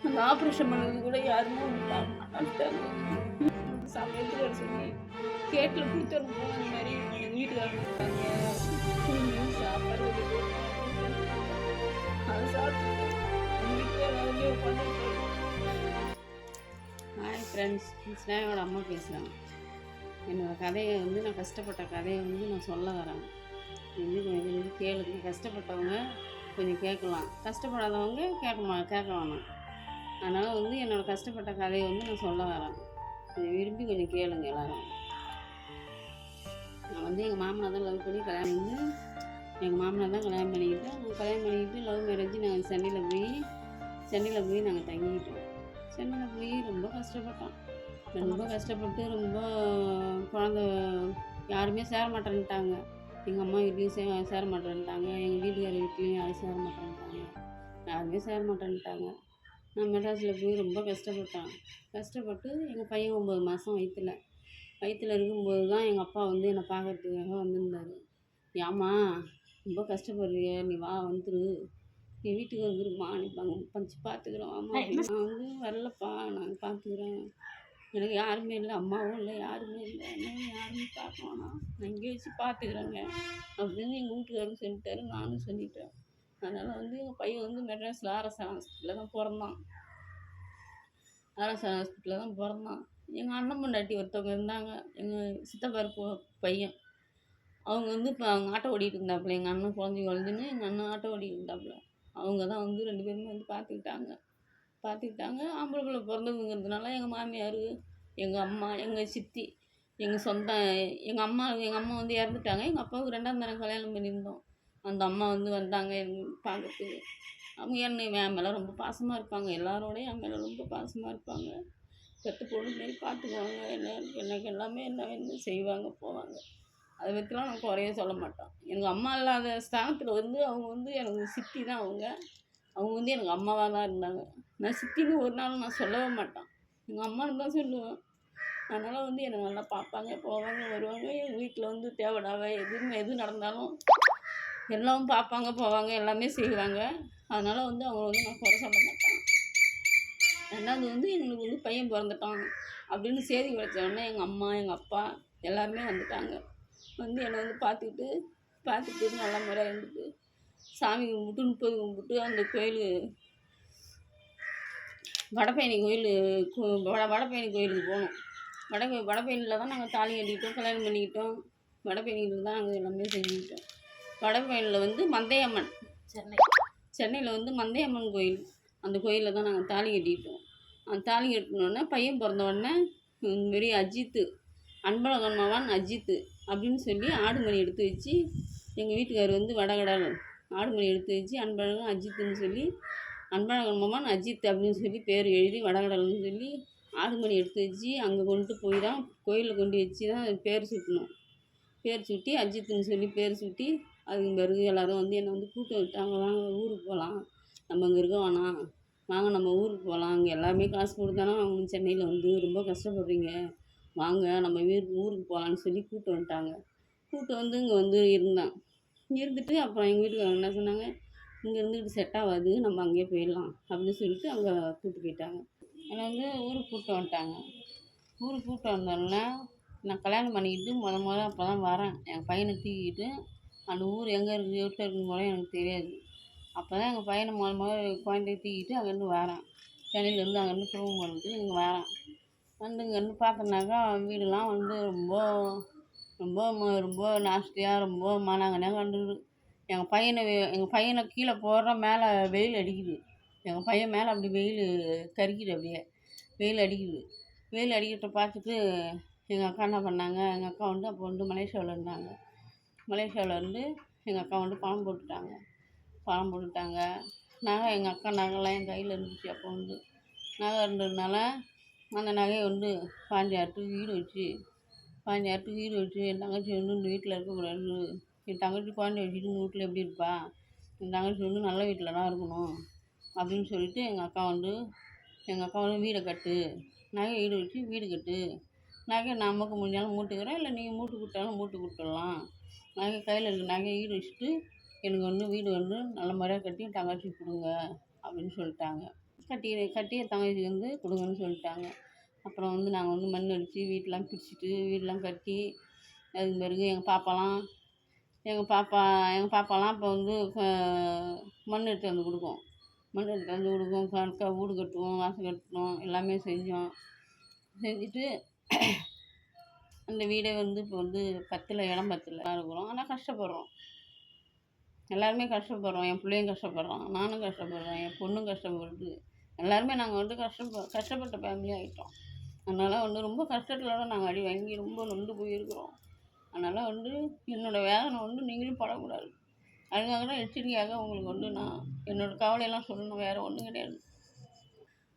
அந்த ஆப்ரேஷன் பண்ணது கூட யாருமே வந்து சமயத்தில் சொல்லி கேட்டில் கொடுத்துட்டு போன மாதிரி எங்கள் வீட்டுக்காரங்க சாப்பாடு அதை சாப்பிட்டு ஹாய் ஃப்ரெண்ட்ஸ் ஸ்னேகோட அம்மா பேசுகிறாங்க என்னோடய கதையை வந்து நான் கஷ்டப்பட்ட கதையை வந்து நான் சொல்ல வரேன். வந்து கொஞ்சம் வந்து கேளுங்க. கஷ்டப்பட்டவங்க கொஞ்சம் கேட்கலாம். கஷ்டப்படாதவங்க கேட்க மா கேட்க வேணாம். அதனால் வந்து என்னோடய கஷ்டப்பட்ட கதையை வந்து நான் சொல்ல வரேன். கொஞ்சம் விரும்பி கொஞ்சம் கேளுங்க எல்லோரும். நான் வந்து எங்கள் மாமனார் தான் லவ் பண்ணி கல்யாணம் வந்து எங்கள் மாமனார் தான் கல்யாணம் பண்ணிக்கிட்டேன் நான் கல்யாணம் பண்ணிக்கிட்டு லவ் மேரேஜ் நாங்கள் சென்னையில் போய் சென்னையில் போய் நாங்கள் தங்கிக்கிட்டோம். சென்னையில் போய் ரொம்ப கஷ்டப்பட்டோம். ரொம்ப கஷ்டப்பட்டு ரொம்ப குழந்த யாருமே சேர மாட்டேன்ட்டாங்க. எங்கள் அம்மா வீட்லேயும் சே சேர மாட்டேன்ட்டாங்க. எங்கள் வீட்டுக்கார வீட்லேயும் யாரும் சேர மாட்டேன்ட்டாங்க. யாருமே சேர மாட்டேன்ட்டாங்க. நான் மெட்ராஸில் போய் ரொம்ப கஷ்டப்பட்டேன். கஷ்டப்பட்டு எங்கள் பையன் ஒம்பது மாதம் வயிற்றுல வயிற்றுல இருக்கும்போது தான் எங்கள் அப்பா வந்து என்னை பார்க்கறதுக்காக வந்திருந்தாரு. ஏம்மா ரொம்ப கஷ்டப்படுறிய நீ வா வந்துரு. நீ வீட்டுக்கு வந்துருமா நீ பஞ்சு பார்த்துக்குறோம் ஆமாம் நான் வந்து வரலப்பா நான் பார்த்துக்குறேன் எனக்கு யாருமே இல்லை அம்மாவும் இல்லை யாருமே இல்லை. என்ன யாருமே பார்க்க வேணாம். நான் இங்கே வச்சு பார்த்துக்குறேங்க அப்படின்னு எங்கள் வீட்டுக்காரரும் சொல்லிட்டாரு நானும் சொல்லிட்டேன். அதனால் வந்து எங்கள் பையன் வந்து மெட்ராஸில் ஆர்எஸ் ஹாஸ்பிட்டலில் தான் பிறந்தான். ஆர்எஸ் ஹாஸ்பிட்டலில் தான் பிறந்தான். எங்கள் அண்ணன் பொண்டாட்டி ஒருத்தவங்க இருந்தாங்க. எங்கள் சித்தப்பா இருப்ப பையன். அவங்க வந்து இப்போ அவங்க ஆட்டோ ஓடிட்டு இருந்தாப்புல. எங்கள் அண்ணன் குழந்தை குழந்தைன்னு எங்கள் அண்ணன் ஆட்டோ ஓடிட்டு இருந்தாப்புல. அவங்க தான் வந்து ரெண்டு பேருமே வந்து பார்த்துக்கிட்டாங்க பார்த்துக்கிட்டாங்க ஆம்பளை பிள்ளை பிறந்ததுங்கிறதுனால எங்கள் மாமியார் எங்கள் அம்மா எங்கள் சித்தி எங்கள் சொந்த எங்கள் அம்மா எங்கள் அம்மா வந்து இறந்துட்டாங்க. எங்கள் அப்பாவுக்கு ரெண்டாம் தரம் கல்யாணம் பண்ணியிருந்தோம். அந்த அம்மா வந்து வந்தாங்க பார்க்கறதுக்கு அவங்க என்ன என் மேலே ரொம்ப பாசமாக இருப்பாங்க. எல்லாரோடையும் என் மேலே ரொம்ப பாசமாக இருப்பாங்க. பெற்ற பொண்ணு மாரி பார்த்துக்குவாங்க என்ன எனக்கு எல்லாமே என்ன வேணும் செய்வாங்க போவாங்க. அதை பற்றிலாம் நான் குறைய சொல்ல மாட்டோம். எனக்கு அம்மா இல்லாத ஸ்தானத்தில் வந்து அவங்க வந்து எனக்கு சித்தி தான் அவங்க. அவங்க வந்து எனக்கு அம்மாவாக தான் இருந்தாங்க. நான் சித்தின்னு ஒரு நாள் நான் சொல்லவே மாட்டேன் எங்கள் அம்மான்னு தான் சொல்லுவேன். அதனால் வந்து என்னை நல்லா பார்ப்பாங்க போவாங்க வருவாங்க. எங்கள் வீட்டில் வந்து தேவைடாவே எதுவுமே எது நடந்தாலும் எல்லாம் பார்ப்பாங்க போவாங்க எல்லாமே செய்வாங்க. அதனால் வந்து அவங்கள வந்து நான் குறை சொல்ல மாட்டேன். ரெண்டாவது வந்து எங்களுக்கு வந்து பையன் பிறந்துட்டான் அப்படின்னு செய்தி கிடைச்சோடனே எங்கள் அம்மா எங்கள் அப்பா எல்லாருமே வந்துட்டாங்க. வந்து என்னை வந்து பார்த்துக்கிட்டு பார்த்துட்டு நல்ல முறையாக இருந்துட்டு சாமி கும்பிட்டு முப்பது கும்பிட்டு அந்த கோயில் வடபயணி கோயில் வட வடபழனி கோயிலுக்கு போனோம். வட வடபயணியில் தான் நாங்கள் தாலி கட்டிக்கிட்டோம் கல்யாணம் பண்ணிக்கிட்டோம். வடபழனியில் தான் நாங்கள் எல்லாமே செஞ்சுக்கிட்டோம். வடபழனியில் வந்து மந்தையம்மன். சென்னை. சென்னையில் வந்து மந்தையம்மன் கோயில். அந்த கோயிலில் தான் நாங்கள் தாலி கட்டிக்கிட்டோம் அந்த தாலி கட்டினோடனே பையன் பிறந்த உடனே இதுமாரி அஜித்து அன்பழகன் மகன் அஜித்து அப்படின்னு சொல்லி ஆடு மணி எடுத்து வச்சு எங்கள் வீட்டுக்கார் வந்து வடகடல் ஆடு மணி எடுத்து வச்சு அன்பழகன் அஜித்துன்னு சொல்லி அன்பழகன் மகன் அஜித் அப்படின்னு சொல்லி பேர் எழுதி வடகடல்னு சொல்லி ஆடு மணி எடுத்து வச்சு அங்கே கொண்டு போய் தான் கோயிலில் கொண்டு வச்சு தான் பேர் சுட்டணும் பேர் சுட்டி அஜித்துன்னு சொல்லி பேர் சுட்டி அதுக்கு பிறகு எல்லோரும் வந்து என்னை வந்து கூப்பிட்டு விட்டாங்க வாங்க ஊருக்கு போகலாம் நம்ம இங்கே இருக்க வேணாம். வாங்க நம்ம ஊருக்கு போகலாம் அங்கே எல்லாமே காசு கொடுத்தானா அவங்க சென்னையில் வந்து ரொம்ப கஷ்டப்படுறீங்க. வாங்க நம்ம வீருக்கு ஊருக்கு போகலான்னு சொல்லி கூப்பிட்டு வந்துட்டாங்க. கூப்பிட்டு வந்து இங்கே வந்து இருந்தேன். இருந்துட்டு அப்புறம் எங்கள் வீட்டுக்காரங்க என்ன சொன்னாங்க? இங்கே இருந்துக்கிட்டு செட் ஆகாது. நம்ம அங்கேயே போயிடலாம் அப்படின்னு சொல்லிட்டு அங்கே கூப்பிட்டு போயிட்டாங்க. என்னை வந்து ஊருக்கு கூப்பிட்டு வந்துட்டாங்க. ஊருக்கு கூப்பிட்டு வந்தோடனே நான் கல்யாணம் பண்ணிக்கிட்டு முத முத அப்போ தான் வரேன். என் பையனை தூக்கிக்கிட்டு அந்த ஊர் எங்கே இருக்குது எவ்வளோ இருக்குன்னு கூட எனக்கு தெரியாது. அப்போ தான் எங்கள் பையனை முதல் முதல்ல குழந்தைய தூக்கிட்டு அங்கேருந்து வரேன் சென்னையிலேருந்து அங்கேருந்து திருவங்கூருக்கு இங்கே வரேன் வந்து இங்கேருந்து பார்த்தோன்னாக்கா வீடெல்லாம் வந்து ரொம்ப ரொம்ப ரொம்ப நாஸ்தியாக ரொம்ப மானாங்கனையாக கண்டுது. எங்கள் பையனை எங்கள் பையனை கீழே போடுற மேலே வெயில் அடிக்குது. எங்கள் பையன் மேலே அப்படி வெயில் கறிக்குது அப்படியே. வெயில் அடிக்குது. வெயில் அடிக்கிறத பார்த்துட்டு எங்கள் அக்கா என்ன பண்ணாங்க எங்கள் அக்கா வந்து அப்போ வந்து மலேசியாவில் இருந்தாங்க. மலேசியாவில் வந்து எங்கள் அக்கா வந்து பணம் போட்டுட்டாங்க. பணம் போட்டுட்டாங்க. நகை எங்கள் அக்கா நகைலாம் என் கையில் இருந்துச்சு அப்போ வந்து. நகை இருந்ததுனால அந்த நகையை வந்து பாஞ்சாயிரத்துக்கு வீடு வச்சு பாஞ்சாயிரத்துக்கு வீடு வச்சு என் தங்கச்சி வந்து இந்த வீட்டில் இருக்கக்கூடாது. என் தங்கச்சி குழந்தைய வச்சுட்டு இந்த வீட்டில் எப்படி இருப்பா? என் தங்கச்சி வந்து நல்ல வீட்டில் தான் இருக்கணும் அப்படின்னு சொல்லிட்டு எங்கள் அக்கா வந்து எங்கள் அக்கா வந்து வீடை கட்டு. நகை வீடு வச்சு வீடு கட்டு. நகை நமக்கு முடிஞ்சாலும் மூட்டுக்கிறேன். இல்லை நீங்கள் மூட்டு கொடுத்தாலும் மூட்டு கொடுத்துடலாம். நகை கையில் இருக்க நகையை ஈடு வச்சுட்டு எனக்கு வந்து வீடு வந்து நல்ல முறையாக கட்டி தங்கச்சி கொடுங்க அப்படின்னு சொல்லிட்டாங்க. கட்டி கட்டி என் தங்கச்சிக்கு வந்து கொடுங்கன்னு சொல்லிட்டாங்க. அப்புறம் வந்து நாங்கள் வந்து மண் அடித்து வீட்டெலாம் பிரிச்சுட்டு வீடெலாம் கட்டி அதுக்கு பிறகு எங்கள் பாப்பாலாம் எங்கள் பாப்பா எங்கள் பாப்பாலாம் அப்போ வந்து மண் எடுத்து வந்து கொடுக்கும் மண் எடுத்து வந்து கொடுக்கும் வீடு கட்டுவோம் வாசல் கட்டணும் எல்லாமே செஞ்சோம். செஞ்சுட்டு அந்த வீடே வந்து இப்போ வந்து பத்தில் இடம் பத்தில் இருக்கிறோம். ஆனால் கஷ்டப்படுறோம். எல்லாருமே கஷ்டப்படுறோம். என் பிள்ளையும் கஷ்டப்படுறான். நானும் கஷ்டப்படுறேன். என் பொண்ணும் கஷ்டப்படுது. எல்லாருமே நாங்கள் வந்து கஷ்டப்ப கஷ்டப்பட்ட ஃபேமிலி ஆகிட்டோம் அதனால் வந்து ரொம்ப கஷ்டத்தில் தான் நாங்கள் அடி வாங்கி ரொம்ப நொந்து போயிருக்கிறோம். அதனால் வந்து என்னோடய வேதனை வந்து நீங்களும் படக்கூடாது. அதுக்காக தான் எச்சரிக்கையாக உங்களுக்கு வந்து நான் என்னோடய கவலையெல்லாம் சொல்லணும். வேறு ஒன்றும் கிடையாது.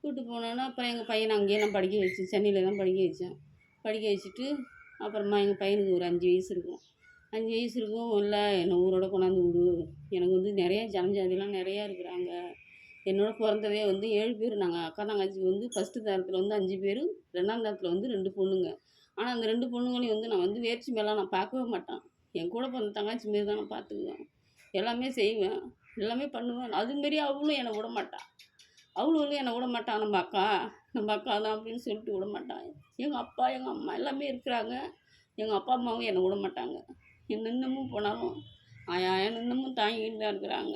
கூட்டு போனோன்னா அப்புறம் எங்கள் பையனை அங்கேயே நான் படிக்க வச்சேன் சென்னையில் தான் படிக்க வச்சேன். படிக்க வச்சுட்டு அப்புறமா எங்கள் பையனுக்கு ஒரு அஞ்சு வயசு இருக்கும். அஞ்சு வயசு இருக்கும். இல்லை என்னை ஊரோட கொண்டாந்து விடு. எனக்கு வந்து நிறையா ஜனஜாதிலாம் நிறையா இருக்கிறாங்க. என்னோட பிறந்ததே வந்து ஏழு பேர். நாங்கள் அக்கா தங்கச்சி வந்து ஃபஸ்ட்டு தரத்தில் வந்து அஞ்சு பேர். ரெண்டாம் தரத்தில் வந்து ரெண்டு பொண்ணுங்க. ஆனால் அந்த ரெண்டு பொண்ணுங்களையும் வந்து நான் வந்து வேர்ச்சி மேலாம் நான் பார்க்கவே மாட்டேன். என் கூட பிறந்த தங்கச்சி மாரி தான் நான் பார்த்துக்குவேன். எல்லாமே செய்வேன். எல்லாமே பண்ணுவேன். அதுமாரி அவளும் என்னை விட மாட்டான் அவளும் என்னை விட மாட்டான் நம்ம அக்கா நம்ம அக்கா தான் அப்படின்னு சொல்லிட்டு விட மாட்டான் எங்கள் அப்பா எங்கள் அம்மா எல்லாமே இருக்கிறாங்க. எங்கள் அப்பா அம்மாவும் என்னை விட மாட்டாங்க. என்ன இன்னமும் போனாலும் ஆயா இன்னமும் தாங்கிட்டு தான் இருக்கிறாங்க.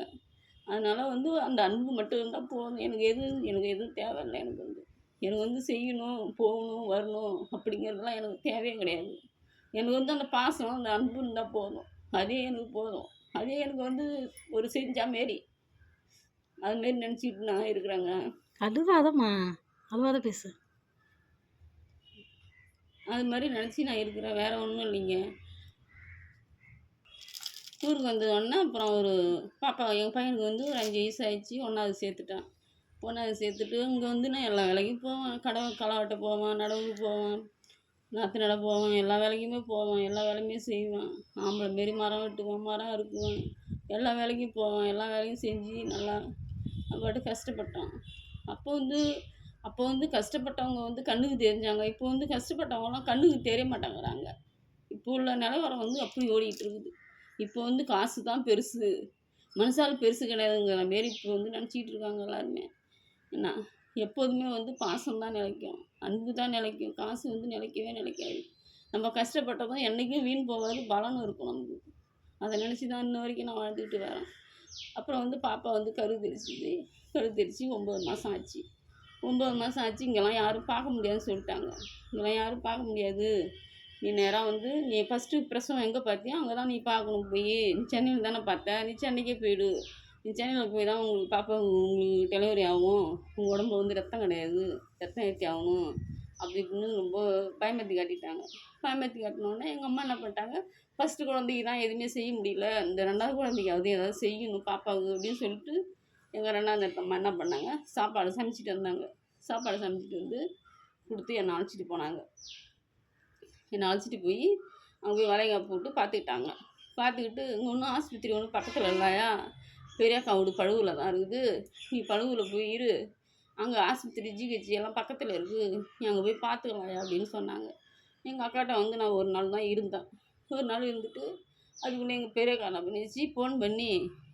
அதனால் வந்து அந்த அன்பு மட்டும் இருந்தால் போதும். எனக்கு எது எனக்கு எதுவும் தேவையில்லை எனக்கு வந்து. எனக்கு வந்து செய்யணும் போகணும் வரணும் அப்படிங்கிறதுலாம் எனக்கு தேவையே கிடையாது. எனக்கு வந்து அந்த பாசம் அந்த அன்பு இருந்தால் போதும். அதே எனக்கு போதும். அதே எனக்கு வந்து ஒரு செஞ்சா மாரி. அதுமாரி நினச்சிட்டு நான் இருக்கிறாங்க. அழுவாதம்மா அழுவாத பேசு. அது மாதிரி நினச்சி நான் இருக்கிறேன். வேறு ஒன்றும் இல்லைங்க. ஊருக்கு வந்தோடனே அப்புறம் ஒரு பாப்பா எங்கள் பையனுக்கு வந்து ஒரு அஞ்சு வயசு ஆயிடுச்சு. ஒன்றாவது சேர்த்துட்டான். ஒன்றாவது சேர்த்துட்டு இங்கே வந்து நான் எல்லா வேலைக்கும் போவேன். கடை களவாட்ட போவேன் நடவுக்கு போவேன் நாற்று நட போவேன் எல்லா வேலைக்குமே போவேன். எல்லா வேலையுமே செய்வேன். ஆம்பளை மாரி மரம் வெட்டுவேன் மரம் அறுக்குவேன். எல்லா வேலைக்கும் போவேன். எல்லா வேலையும் செஞ்சு நல்லா அப்பாட்டு பாட்டு கஷ்டப்பட்டோம் அப்போ வந்து அப்போ வந்து கஷ்டப்பட்டவங்க வந்து கண்ணுக்கு தெரிஞ்சாங்க. இப்போ வந்து கஷ்டப்பட்டவங்கலாம் கண்ணுக்கு தெரிய மாட்டேங்கிறாங்க. இப்போ உள்ள நிலவரம் வந்து அப்படி ஓடிக்கிட்டு இருக்குது. இப்போ வந்து காசு தான் பெருசு. மனசால் பெருசு கிடையாதுங்கிற மாரி இப்போ வந்து நினச்சிக்கிட்டு இருக்காங்க எல்லாருமே. என்ன எப்போதுமே வந்து பாசம் தான் நிலைக்கும். அன்பு தான் நிலைக்கும். காசு வந்து நிலைக்கவே நிலைக்காது. நம்ம கஷ்டப்பட்டதும் என்றைக்கும் வீண் போகாது. பலனும் இருக்கும் நமக்கு அதை நினச்சி தான் இன்ன வரைக்கும் நான் வாழ்ந்துக்கிட்டு வரேன். அப்புறம் வந்து பாப்பா வந்து கரு தெரிச்சிது கரு தெரிச்சு ஒம்பது மாதம் ஆச்சு. ஒம்பது மாதம் ஆச்சு இங்கெல்லாம் யாரும் பார்க்க முடியாதுன்னு சொல்லிட்டாங்க. இங்கெல்லாம் யாரும் பார்க்க முடியாது. நீ நேராக வந்து நீ ஃபஸ்ட்டு பிரசவம் எங்கே பார்த்தியோ? அங்கே தான் நீ பார்க்கணும் போய். நீ சென்னையில் தானே பார்த்த? நீ சென்னைக்கே போயிடு. நீ சென்னையில் போய் தான் உங்களுக்கு பாப்பா உங்களுக்கு டெலிவரி ஆகும். உங்கள் உடம்பு வந்து ரத்தம் கிடையாது. ரத்தம் ஏற்றி ஆகணும். அப்படி இப்படின்னு ரொம்ப பயமத்தி காட்டிட்டாங்க. பயமத்தி காட்டினோடனே எங்கள் அம்மா என்ன பண்ணிட்டாங்க? ஃபஸ்ட்டு குழந்தைக்கு தான் எதுவுமே செய்ய முடியல. இந்த ரெண்டாவது குழந்தைக்காவது ஏதாவது செய்யணும் பாப்பாவுக்கு அப்படின்னு சொல்லிட்டு எங்கள் ரெண்டாவது அம்மா என்ன பண்ணாங்க? சாப்பாடு சமைச்சிட்டு வந்தாங்க. சாப்பாடு சமைச்சிட்டு வந்து கொடுத்து என்னை அழைச்சிட்டு போனாங்க. என்னை அழைச்சிட்டு போய் அங்கே போய் வளைகாப்பு போட்டு பார்த்துக்கிட்டாங்க. பார்த்துக்கிட்டு இங்கே ஒன்றும் ஆஸ்பத்திரி ஒன்றும் பக்கத்தில் இல்லையா? பெரியாக்கா வீடு பழுவில் தான் இருக்குது. நீ பழுவில் போய் இரு. அங்கே ஆஸ்பத்திரி ஜிஹெச் எல்லாம் பக்கத்தில் இருக்குது நீ அங்கே போய் பார்த்துக்கலாயா அப்படின்னு சொன்னாங்க. எங்கள் அக்காட்ட வந்து நான் ஒரு நாள் தான் இருந்தேன். ஒரு நாள் இருந்துட்டு அதுக்குள்ளே எங்கள் பெரிய என்ன பண்ணிச்சு ஃபோன் பண்ணி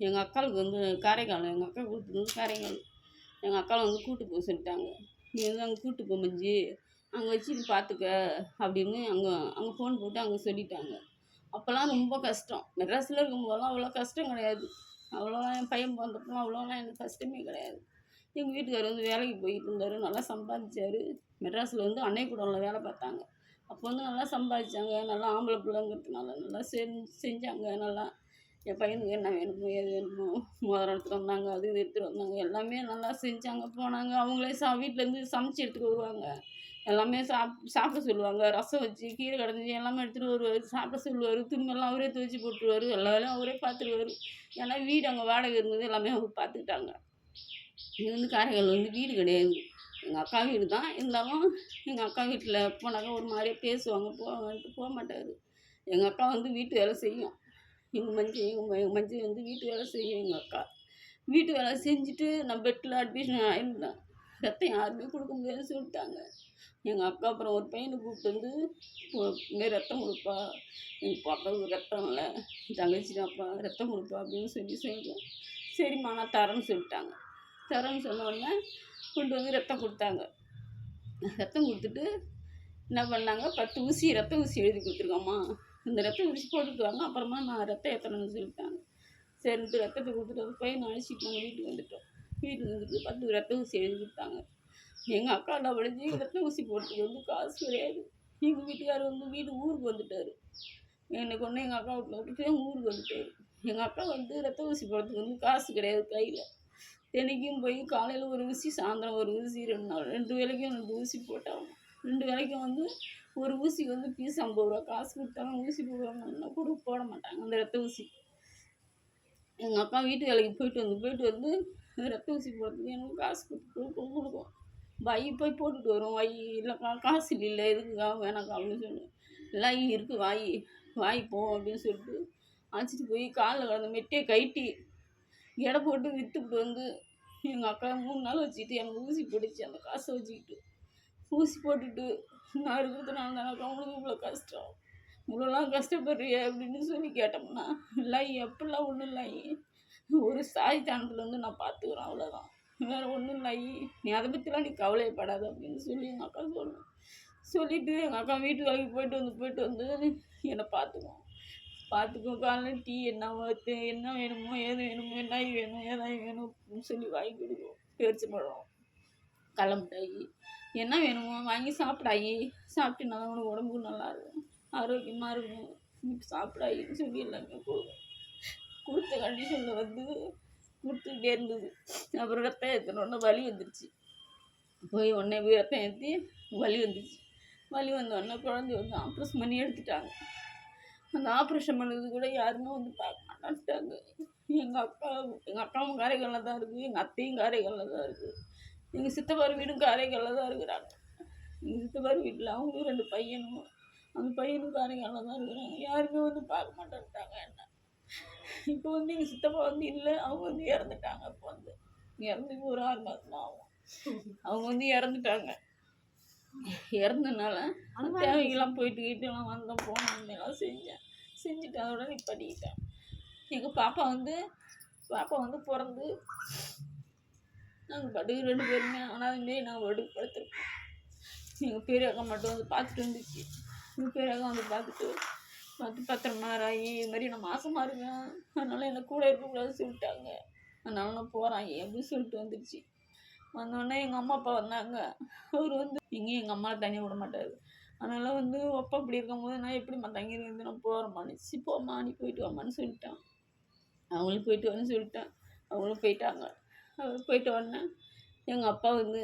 எங்கள் அக்காளுக்கு வந்து காரைக்கால் எங்கள் அக்கா கூப்பிட்டு வந்து காரைக்கால். எங்கள் அக்காவை வந்து கூட்டு போக சொல்லிட்டாங்க. நீ வந்து அங்கே கூட்டு போக முடிஞ்சு அங்கே வச்சு பார்த்துக்க அப்படின்னு அங்கே அங்கே ஃபோன் போட்டு அங்கே சொல்லிட்டாங்க. அப்போல்லாம் ரொம்ப கஷ்டம். மெட்ராஸில் இருக்கும்போதெல்லாம் அவ்வளோ கஷ்டம் கிடையாது. அவ்வளோலாம் என் பையன் பிறந்தப்பெல்லாம் அவ்வளோலாம் எனக்கு கஷ்டமே கிடையாது. எங்கள் வீட்டுக்காரர் வந்து வேலைக்கு போயிட்டு இருந்தார் நல்லா சம்பாதிச்சார். மெட்ராஸில் வந்து அன்னைக்குடனில் வேலை பார்த்தாங்க. அப்போ வந்து நல்லா சம்பாதிச்சாங்க நல்லா ஆம்பளை பிள்ளைங்கிறதுனால நல்லா செஞ் செஞ்சாங்க நல்லா என் பையனுக்கு என்ன வேணுமோ எது வேணுமோ மோதிரம் எடுத்துகிட்டு வந்தாங்க அது இது எடுத்துகிட்டு வந்தாங்க எல்லாமே நல்லா செஞ்சாங்க போனாங்க. அவங்களே சா வீட்டிலேருந்து சமைச்சு எடுத்துகிட்டு வருவாங்க. எல்லாமே சாப் சாப்பிட சொல்லுவாங்க. ரசம் வச்சு கீரை கடைஞ்சி எல்லாமே எடுத்துகிட்டு வருவார். சாப்பிட சொல்லுவார். துணியெல்லாம் அவரே துவச்சி போட்டுருவார். எல்லா வேலையும் அவரே பார்த்துருவார். ஏன்னா வீடு அங்கே வாடகை இருந்தது எல்லாமே அவங்க பார்த்துக்கிட்டாங்க. இது வந்து காரைக்கால் வந்து வீடு கிடையாது. எங்கள் அக்கா வீடு தான் இருந்தாலும் எங்கள் அக்கா வீட்டில் போனாக்கா ஒரு மாதிரியே பேசுவாங்க. போவாங்கன்ட்டு போக மாட்டார். எங்கள் அக்கா வந்து வீட்டு வேலை செய்யும். எங்கள் மஞ்சள் எங்கள் எங்கள் மஞ்சள் வந்து வீட்டு வேலை செய்யும் எங்கள் அக்கா. வீட்டு வேலை செஞ்சுட்டு நான் பெட்டில் அட்மிஷன் ஆயிருந்தேன். ரத்தம் யாருமே கொடுக்க முடியாதுன்னு சொல்லிட்டாங்க. எங்கள் அக்கா அப்புறம் ஒரு பையனை கூப்பிட்டு வந்து ரத்தம் கொடுப்பா. எங்கள் பாப்பாவுக்கு ரத்தம் இல்லை. என் தங்கச்சி அப்பா ரத்தம் கொடுப்பா. அப்படின்னு சொல்லி செஞ்சோம் சரிம்மா நான் தரேன்னு சொல்லிட்டாங்க. தரேன்னு சொன்ன உடனே கொண்டு வந்து ரத்தம் கொடுத்தாங்க. ரத்தம் கொடுத்துட்டு என்ன பண்ணாங்க? பத்து ஊசி ரத்த ஊசி எழுதி கொடுத்துருக்கோம்மா. இந்த ரத்த ஊசி போட்டுட்டு வாங்க அப்புறமா நான் ரத்தம் ஏற்றணும்னு சொல்லிட்டாங்க. சரின்ட்டு ரத்தத்தை கொடுத்துட்டு பையன் பையனை அழைச்சிட்டு நாங்கள் வீட்டுக்கு வந்துட்டோம். வீட்டுக்கு வந்துட்டு பத்து ரத்த ஊசி எழுதி கொடுத்தாங்க. எங்கள் அக்கா நான் படிச்சு ரத்த ஊசி போட்டுக்கு வந்து காசு கிடையாது. எங்கள் வீட்டுக்காரர் வந்து வீடு ஊருக்கு வந்துட்டார். என்னை கொண்டு எங்கள் அக்கா வீட்டில் விட்டுட்டு ஊருக்கு வந்துட்டார். எங்கள் அக்கா வந்து ரத்த ஊசி போடுறதுக்கு வந்து காசு கிடையாது கையில். தினைக்கும் போய் காலையில் ஒரு ஊசி சாயந்தரம் ஒரு ஊசி ரெண்டு நாள் ரெண்டு வேலைக்கும் ரெண்டு ஊசி போட்டால் ரெண்டு வேலைக்கும் வந்து ஒரு ஊசி வந்து பீஸ் ஐம்பது ரூபா காசு கொடுத்தாலும் ஊசி போடுவாங்கன்னா கூட போட மாட்டாங்க அந்த ரத்த ஊசி. எங்கள் அக்கா வீட்டு வேலைக்கு போயிட்டு வந்து போயிட்டு வந்து ரத்த ஊசி போடுறதுக்கு எனக்கு காசு கொடுத்து கொடுக்கும் கொடுக்கும். வை போய் போட்டுட்டு வரும் வை இல்லைக்கா காசு இல்லை எதுக்குக்கா வேணாக்கா அப்படின்னு சொல்லுவேன் எல்லாம் இருக்குது வாய் வாய் போ அப்படின்னு சொல்லிட்டு அழைச்சிட்டு போய் காலில் கிடந்த மெட்டியை கட்டி எடை போட்டு விற்றுட்டு வந்து எங்கள் அக்கா மூணு நாள் வச்சுக்கிட்டு எனக்கு ஊசி போட்டுச்சு அந்த காசை வச்சுக்கிட்டு. ஊசி போட்டுட்டு நான் இருக்கிறதுனால அக்கா அவங்களுக்கு இவ்வளோ கஷ்டம். இவ்வளோலாம் கஷ்டப்படுறிய அப்படின்னு சொல்லி கேட்டோம்னா இல்லை எப்படிலாம் ஒன்றும் இல்லை ஒரு சாதித்தானத்தில் வந்து நான் பார்த்துக்குறேன் அவ்வளோதான் வேறு ஒன்றும் இல்லை நீ அதை பற்றிலாம் நீ கவலைப்படாத அப்படின்னு சொல்லி எங்கள் அக்கா சொல்லணும் சொல்லிவிட்டு எங்கள் அக்கா வீட்டு வேலைக்கு போயிட்டு வந்து போயிட்டு வந்து என்னை பார்த்துக்குவோம் பார்த்துக்கோ காலையில் டீ என்ன வருது என்ன வேணுமோ ஏது வேணுமோ என்ன வேணும் ஏதாய் வேணும் அப்படின்னு சொல்லி வாங்கி கொடுக்கும் பேரிச்சம்பழம் பழம் மிட்டாய் என்ன வேணுமோ வாங்கி சாப்பிடாயி. சாப்பிட்டு நல்லா உனக்கு உடம்புக்கு நல்லா இருக்கும் ஆரோக்கியமாக இருக்கும். நீ சாப்பிடாயின்னு சொல்லி எல்லாமே கொடுக்கும் கொடுத்த கண்டிஷனில் வந்து கொடுத்துக்கிட்டே இருந்தது. அப்புறம் ரத்தம் ஏற்றணுன்னு வலி வந்துருச்சு. போய் உடனே போய் ரத்தம் ஏற்றி வலி வந்துச்சு வலி வந்த உடனே குழந்தைய வந்து ஆப்ரேஷன் பண்ணி எடுத்துட்டாங்க. அந்த ஆப்ரேஷன் பண்ணது கூட யாருமே வந்து பார்க்க மாட்டான்ட்டாங்க எங்கள் அக்கா எங்கள் அக்காவும் காரைக்காலில் தான் இருக்குது எங்கள் அத்தையும் காரைக்காலில் தான் இருக்குது எங்கள் சித்தப்பார் வீடும் காரைக்காலில் தான் இருக்கிறாங்க. எங்கள் சித்தப்பார் வீட்டில் அவங்களும் ரெண்டு பையனும் அந்த பையனும் காரைக்காலில் தான் இருக்கிறாங்க. யாருமே வந்து பார்க்க மாட்டேன்ட்டாங்க என்ன. இப்போ வந்து எங்கள் சித்தப்பா வந்து இல்லை அவங்க வந்து இறந்துட்டாங்க. இப்போ வந்து இறந்து ஒரு ஆறு மாதம் ஆகும். அவங்க வந்து இறந்துட்டாங்க. இறந்தனால தேவைக்கெல்லாம் போயிட்டு வீட்டுலாம் வந்தோம் போனோம் எல்லாம் செஞ்சேன். செஞ்சுட்டு அதோட நிப்பாட்டிக்கிட்டேன். எங்கள் பாப்பா வந்து பாப்பா வந்து பிறந்து நாங்கள் படுக்கு ரெண்டு பேருமே அனாதமே நாங்கள் படுக்கு படுத்துருக்கோம் எங்கள் பெரிய அக்கா மட்டும் வந்து பார்த்துட்டு வந்துச்சு. எங்கள் பெரிய அக்கா வந்து பார்த்துட்டு பார்த்து பத்திர மணி ஆகி இது மாதிரி நான் மாசமாக இருக்கேன் அதனால என்னை கூட இருக்கக்கூடாதுன்னு சொல்லிட்டாங்க. அதனால நான் போகிறேன் அப்படின்னு சொல்லிட்டு வந்துடுச்சு வந்தோடனே எங்கள் அம்மா அப்பா வந்தாங்க. அவர் வந்து எங்கேயும் எங்கள் அம்மாவை தனியாக விட மாட்டார். அதனால் வந்து அப்பா இப்படி இருக்கும்போது நான் எப்படிம்மா தங்கி இருந்து நான் போகிறேம்மான்னு சி போம்மா நீ போயிட்டு வாமான்னு சொல்லிட்டான். அவங்களும் போயிட்டு வரேன்னு சொல்லிட்டேன். அவங்களும் போயிட்டாங்க. அவர் போயிட்டு உடனே எங்கள் அப்பா வந்து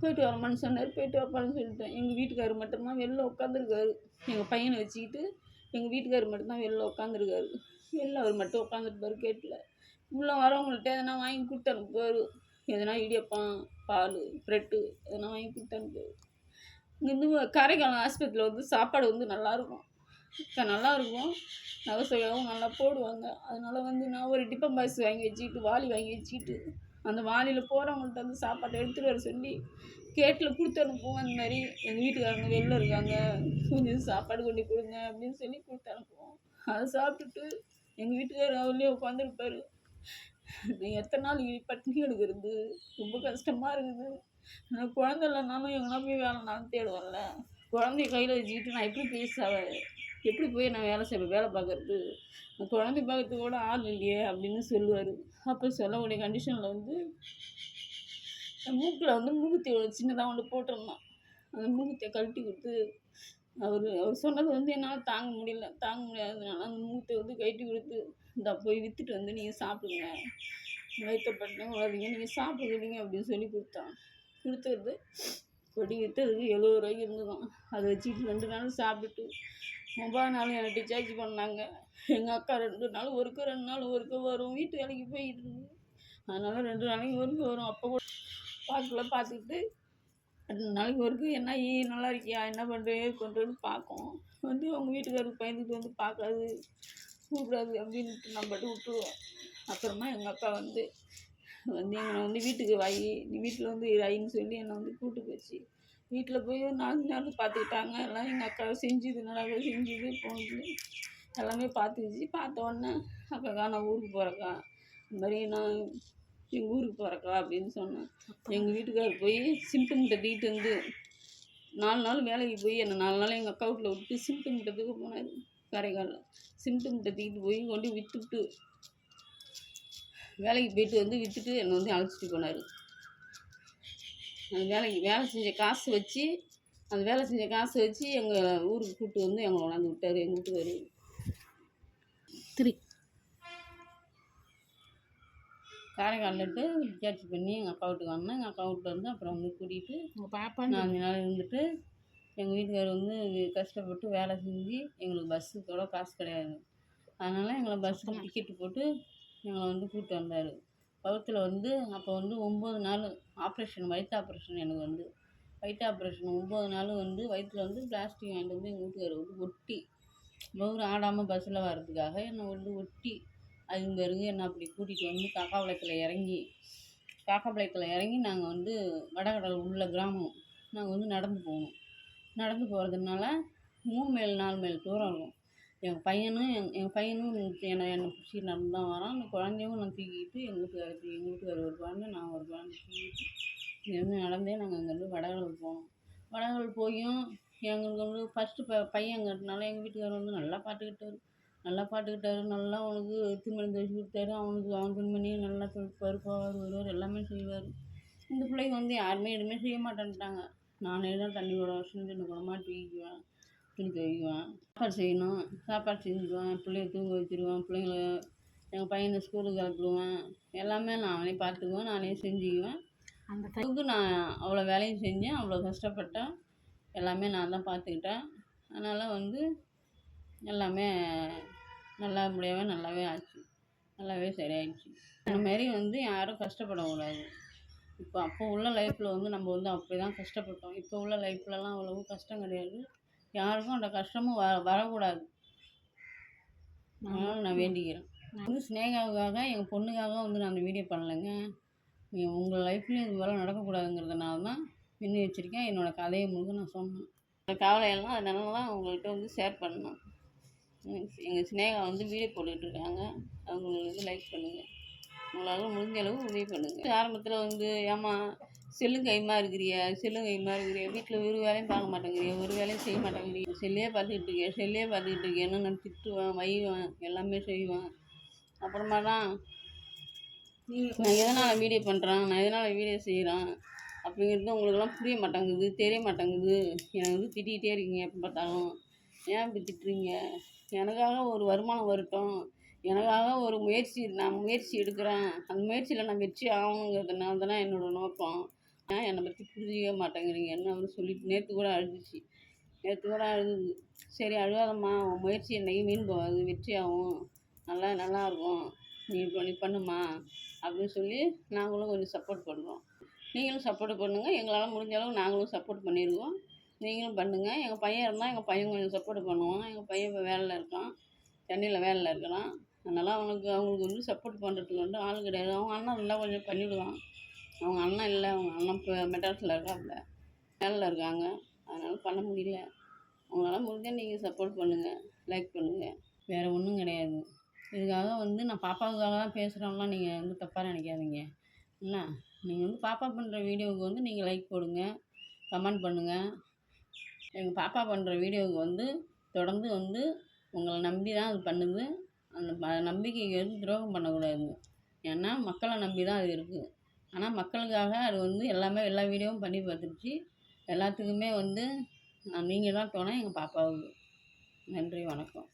போயிட்டு வரமான்னு சொன்னார். போயிட்டு வரப்பான்னு சொல்லிட்டேன் எங்கள் வீட்டுக்காரர் மட்டும்தான் வெளில உட்காந்துருக்காரு எங்கள் பையனை வச்சுக்கிட்டு எங்கள் வீட்டுக்காரர் மட்டும்தான் வெளில உட்காந்துருக்காரு வெளில அவர் மட்டும் உட்காந்துருப்பாரு கேட்டில் உள்ளே வரவங்கள்ட்ட எதனா வாங்கி கொடுத்து அனுப்புவார். எதனா இடியப்பம் பால் ப்ரெட்டு எதனா வாங்கி கொடுத்து அனுப்புவார் இங்கேருந்து காரைக்கால் ஆஸ்பத்திரியில் வந்து சாப்பாடு வந்து நல்லாயிருக்கும் நல்லாயிருக்கும் நல்லா நகைச்சுவையாகவும் நல்லா போடுவாங்க. அதனால வந்து நான் ஒரு டிப்பன் பாய்ஸ் வாங்கி வச்சுக்கிட்டு வாளி வாங்கி வச்சுக்கிட்டு அந்த வாளியில் போகிறவங்கள்ட்ட வந்து சாப்பாட்டை எடுத்துகிட்டு வர சொல்லி கேட்டில் கொடுத்து அனுப்புவோம். அந்த மாதிரி எங்கள் வீட்டுக்காரங்க வெளில இருக்காங்க. கொஞ்சம் சாப்பாடு கொண்டு கொடுங்க அப்படின்னு சொல்லி கொடுத்து அனுப்புவோம். அதை சாப்பிட்டுட்டு எங்கள் வீட்டுக்காரர் அவர்லேயே உட்காந்துருப்பாரு நான் எத்தனை நாள் இ- பட்டினி எடுக்கிறது? ரொம்ப கஷ்டமாக இருக்குது. நான் குழந்தை இல்லைனாலும் எங்கன்னா போய் வேலை நான் தேடுவேன்ல. குழந்தைய கையில் வச்சுக்கிட்டு நான் எப்படி பேச எப்படி போய் நான் வேலை செய்வேன் வேலை பார்க்கறது? நான் குழந்தை பார்க்கறதுக்கு கூட ஆள் இல்லையே அப்படின்னு சொல்லுவார். அப்போ சொல்லக்கூடிய கண்டிஷனில் வந்து மூக்கில் வந்து மூக்குத்தி ஒரு சின்னதாக ஒன்று போட்டிருந்தான். அந்த மூக்குத்தியை கழட்டி கொடுத்து அவர் அவர் சொன்னது வந்து என்னால் தாங்க முடியல தாங்க முடியாததுனால அந்த மூக்குத்தியை வந்து கழட்டி கொடுத்து இந்த போய் விற்றுட்டு வந்து நீங்கள் சாப்பிடுங்க. வயிற்றப்பட்டேன் வராதிங்க நீங்கள் சாப்பிடுங்க அப்படின்னு சொல்லி கொடுத்தான். கொடுத்தது கொடி விற்றதுக்கு எழுபது ரூபாய்க்கு இருந்ததும். அதை வச்சுட்டு ரெண்டு நாள் சாப்பிட்டுட்டு ஒன்பது நாள் என்னை டிஸ்சார்ஜ் பண்ணாங்க. எங்கள் அக்கா ரெண்டு நாள் ஒருக்க ரெண்டு நாள் ஒருக்க வரும். வீட்டு வேலைக்கு போயிட்டு இருந்து அதனால் ரெண்டு நாளைக்கு ஒருக்க வரும். அப்போ கூட பார்க்கல பார்த்துக்கிட்டு ரெண்டு நாளைக்கு ஒருக்கு என்ன ஈ நல்லா இருக்கியா? என்ன பண்ணுறே கொண்டுன்னு பார்க்கும் வந்து அவங்க வீட்டுக்காரருக்கு பயந்துட்டு வந்து பார்க்காது கூப்பிடாது அப்படின்ட்டு நம்ம பாட்டு விட்டுருவோம். அப்புறமா எங்கள் அக்கா வந்து வந்து எங்களை வந்து வீட்டுக்கு வாயி நீ வீட்டில் வந்து இராயின்னு சொல்லி என்னை வந்து கூட்டு போச்சு. வீட்டில் போய் ஒரு நாலு நாள் பார்த்துக்கிட்டாங்க எல்லாம் எங்கள் அக்காவை செஞ்சுது நல்லாவே செஞ்சுது போனது எல்லாமே பார்த்துக்கிச்சு பார்த்த உடனே அக்காக்கா நான் ஊருக்கு போகிறேக்கா இந்த மாதிரி நான் எங்கள் ஊருக்கு போகிறக்கா அப்படின்னு சொன்னேன். எங்கள் வீட்டுக்காரர் போய் சிம்டம் தட்டிக்கிட்டு வந்து நாலு நாள் வேலைக்கு போய் என்னை நாலு நாள் எங்கள் அக்கா வீட்டில் விட்டு சிம்டம் தட்டுக்கு போனார். காரைக்காலில். சிம்டம் தட்டிக்கிட்டு போய் கொண்டு விற்றுட்டு வேலைக்கு போயிட்டு வந்து விற்றுட்டு என்னை வந்து அழைச்சிட்டு போனார். அந்த வேலைக்கு வேலை செஞ்ச காசு வச்சு அந்த வேலை செஞ்ச காசு வச்சு எங்கள் ஊருக்கு கூப்பிட்டு வந்து எங்களை கொண்டாந்து விட்டார் எங்கள் வீட்டுக்காரு. திரி காரைக்காலிட்டு ரீசார்ஜ் பண்ணி எங்கள் அப்பா வீட்டுக்கு வந்தேன். எங்கள் அப்பா வீட்டில் இருந்து அப்புறம் வந்து கூட்டிகிட்டு உங்கள் பாப்பா நாலு நாள் இருந்துட்டு எங்கள் வீட்டுக்காரர் வந்து கஷ்டப்பட்டு வேலை செஞ்சு எங்களுக்கு பஸ்ஸுக்கு கூட காசு கிடையாது. அதனால் எங்களை பஸ்ஸுக்கு டிக்கெட்டு போட்டு எங்களை வந்து கூப்பிட்டு வந்தார். பக்கத்தில் வந்து அப்போ வந்து ஒம்பது நாள் ஆப்ரேஷன் வயிற்று ஆப்ரேஷன் எனக்கு வந்து. வயிற்று ஆப்ரேஷன் ஒம்பது நாள் வந்து வயிற்றில் வந்து பிளாஸ்டிக் வாங்கிட்டு வந்து எங்கள் வீட்டுக்காரர் வந்து ஒட்டி பவுர் ஆடாமல் பஸ்ஸில் வர்றதுக்காக என்னை வந்து ஒட்டி அதுங்க பிறகு என்னை அப்படி கூட்டிகிட்டு வந்து காக்காபாளையத்தில் இறங்கி காக்காபாளையத்தில் இறங்கி நாங்கள் வந்து வடகடல் உள்ள கிராமம். நாங்கள் வந்து நடந்து போகணும் நடந்து போகிறதுனால மூணு மைல் நாலு மைல் தூரம் இருக்கும். எங்கள் பையனும் எங் எங்கள் பையனும் என்னை என்னை பிடிச்சி நடந்து தான் வரான். அந்த குழந்தையும் நான் தூக்கிட்டு எங்கள் வீட்டுக்காரர் எங்கள் வீட்டுக்காரர் ஒரு குழந்தை நான் ஒரு குழந்தை தூக்கிட்டு இங்கேருந்து நடந்தே நாங்கள் அங்கேருந்து வடகடல் போனோம். வடகடல் போயும் எங்களுக்கு வந்து ஃபஸ்ட்டு ப பையங்கிறதுனால எங்கள் வீட்டுக்காரர் வந்து நல்லா பார்த்துக்கிட்டு நல்லா பார்த்துக்கிட்டாரு நல்லா அவனுக்கு துணிமணி துவைச்சி கொடுத்தாரு அவனுக்கு அவன் துணிமணி நல்லா போவார் வருவார் எல்லாமே செய்வார். இந்த பிள்ளைங்க வந்து யாருமே எதுவுமே செய்ய மாட்டேன்ட்டாங்க. நானே தான் தண்ணி கூட வருஷம் சின்ன குடமா தூக்கிக்குவேன் துணி துவைக்குவேன் சாப்பாடு செய்யணும் சாப்பாடு செஞ்சுக்குவேன் பிள்ளைய தூங்க வச்சிருவேன் பிள்ளைங்கள எங்கள் பையனை ஸ்கூலுக்கு கிளப்பிடுவேன் எல்லாமே நானே பார்த்துக்குவேன் நானே செஞ்சுக்குவேன். அந்த அதுக்கு நான் அவ்வளோ வேலையும் செஞ்சேன் அவ்வளோ கஷ்டப்பட்டேன். எல்லாமே நான் தான் பார்த்துக்கிட்டேன். அதனால் வந்து எல்லாமே நல்லா முடியாமல் நல்லாவே ஆச்சு. நல்லாவே சரியாயிடுச்சு. அந்த வந்து யாரும் கஷ்டப்படக்கூடாது இப்போ அப்போ உள்ள லைஃப்பில் வந்து நம்ம வந்து அப்படி தான் கஷ்டப்பட்டோம். இப்போ உள்ள லைஃப்லலாம் அவ்வளவு கஷ்டம் கிடையாது. யாருக்கும் அந்த கஷ்டமும் வ வரக்கூடாது. அதனால் நான் வேண்டிக்கிறேன். வந்து ஸ்னேகாவுக்காக எங்கள் பொண்ணுக்காக வந்து நான் அந்த வீடியோ பண்ணலைங்க. நீங்கள் உங்கள் லைஃப்லேயும் இது மாதிரிலாம் நடக்கக்கூடாதுங்கிறதுனால தான் முன்னே வச்சுருக்கேன் என்னோடய கதையை முழுக்க நான் சொன்னேன். அந்த கவலையெல்லாம் அதனால தான் உங்கள்கிட்ட வந்து ஷேர் பண்ணேன். எங்கள் சினேகா வந்து வீடியோ போட்டுக்கிட்டு இருக்காங்க. அவங்களுக்கு வந்து லைக் பண்ணுங்கள் உங்களால் முடிஞ்ச அளவு உதவி பண்ணுங்கள் ஆரம்பத்தில் வந்து ஏம்மா செல்லும் கைமா இருக்கிறியா? செல்லும் கைமா இருக்கிறியா? வீட்டில் ஒரு வேலையும் பார்க்க மாட்டேங்கிறியா? ஒரு வேலையும் செய்ய மாட்டேங்கிறீங்க செல்லே பார்த்துக்கிட்டு இருக்கியா? செல்லே பார்த்துக்கிட்டு இருக்கியன்னு நான் திட்டுவேன் வைவேன் எல்லாமே செய்வேன். அப்புறமா தான் நான் எதனால் வீடியோ பண்ணுறேன் நான் எதனால் வீடியோ செய்கிறேன் அப்படிங்கிறது உங்களுக்கெல்லாம் புரிய மாட்டேங்குது தெரிய மாட்டேங்குது. எனக்கு வந்து திட்டிகிட்டே இருக்கீங்க எப்போ பார்த்தாலும். ஏன் இப்படி திட்டுறீங்க? எனக்காக ஒரு வருமானம் வரட்டும். எனக்காக ஒரு முயற்சி நான் முயற்சி எடுக்கிறேன். அந்த முயற்சியில் நான் வெற்றி ஆகணுங்கிறதுனால தானே என்னோடய நோக்கம். ஏன் என்னை பற்றி புரிஞ்சிக்கவே மாட்டேங்கிறீங்கன்னு அவர் சொல்லிட்டு நேற்று கூட அழுதுச்சு. நேற்று கூட அழுது. சரி அழுகாதம்மா உன் முயற்சி என்னைக்கு மீன் போகாது வெற்றி ஆகும். நல்லா நல்லா இருக்கும். நீ பண்ணி நீ பண்ணுமா அப்படின்னு சொல்லி நாங்களும் கொஞ்சம் சப்போர்ட் பண்ணுறோம் நீங்களும் சப்போர்ட் பண்ணுங்கள் எங்களால் முடிஞ்ச அளவு நாங்களும் சப்போர்ட் பண்ணியிருக்கோம் நீங்களும் பண்ணுங்கள் எங்கள் பையன் இருந்தால் எங்கள் பையன் கொஞ்சம் சப்போர்ட் பண்ணுவான். எங்கள் பையன் இப்போ வேலையில் இருக்கான். சென்னையில் வேலையில் இருக்கிறான். அதனால் அவனுக்கு அவங்களுக்கு வந்து சப்போர்ட் பண்ணுறதுக்கு வந்து ஆள் கிடையாது. அவங்க அண்ணன் நல்லா கொஞ்சம் பண்ணிவிடுவான். அவங்க அண்ணன் இல்லை. அவங்க அண்ணன் இப்போ மெட்ராஸில் இருக்காப்புல வேலையில் இருக்காங்க. அதனால் பண்ண முடியல. அவங்களால முடிஞ்சால் நீங்கள் சப்போர்ட் பண்ணுங்கள் லைக் பண்ணுங்கள் வேறு ஒன்றும் கிடையாது. இதுக்காக வந்து நான் பாப்பாவுக்காக தான் பேசுகிறோம்லாம் நீங்கள் வந்து தப்பாக நினைக்காதீங்க. என்ன? நீங்கள் வந்து பாப்பா பண்ணுற வீடியோவுக்கு வந்து நீங்கள் லைக் போடுங்க. கமெண்ட் பண்ணுங்கள் எங்கள் பாப்பா பண்ணுற வீடியோவுக்கு வந்து தொடர்ந்து வந்து உங்களை நம்பி தான் அது பண்ணுது. அந்த நம்பிக்கைக்கு வந்து துரோகம் பண்ணக்கூடாது. ஏன்னா மக்களை நம்பி தான் அது இருக்குது ஆனால் மக்களுக்காக அது வந்து எல்லாமே எல்லா வீடியோவும் பண்ணி பார்த்துருச்சு. எல்லாத்துக்குமே வந்து நான் நீங்கள் தான் தோணும் எங்கள் பாப்பாவுக்கு. நன்றி வணக்கம்.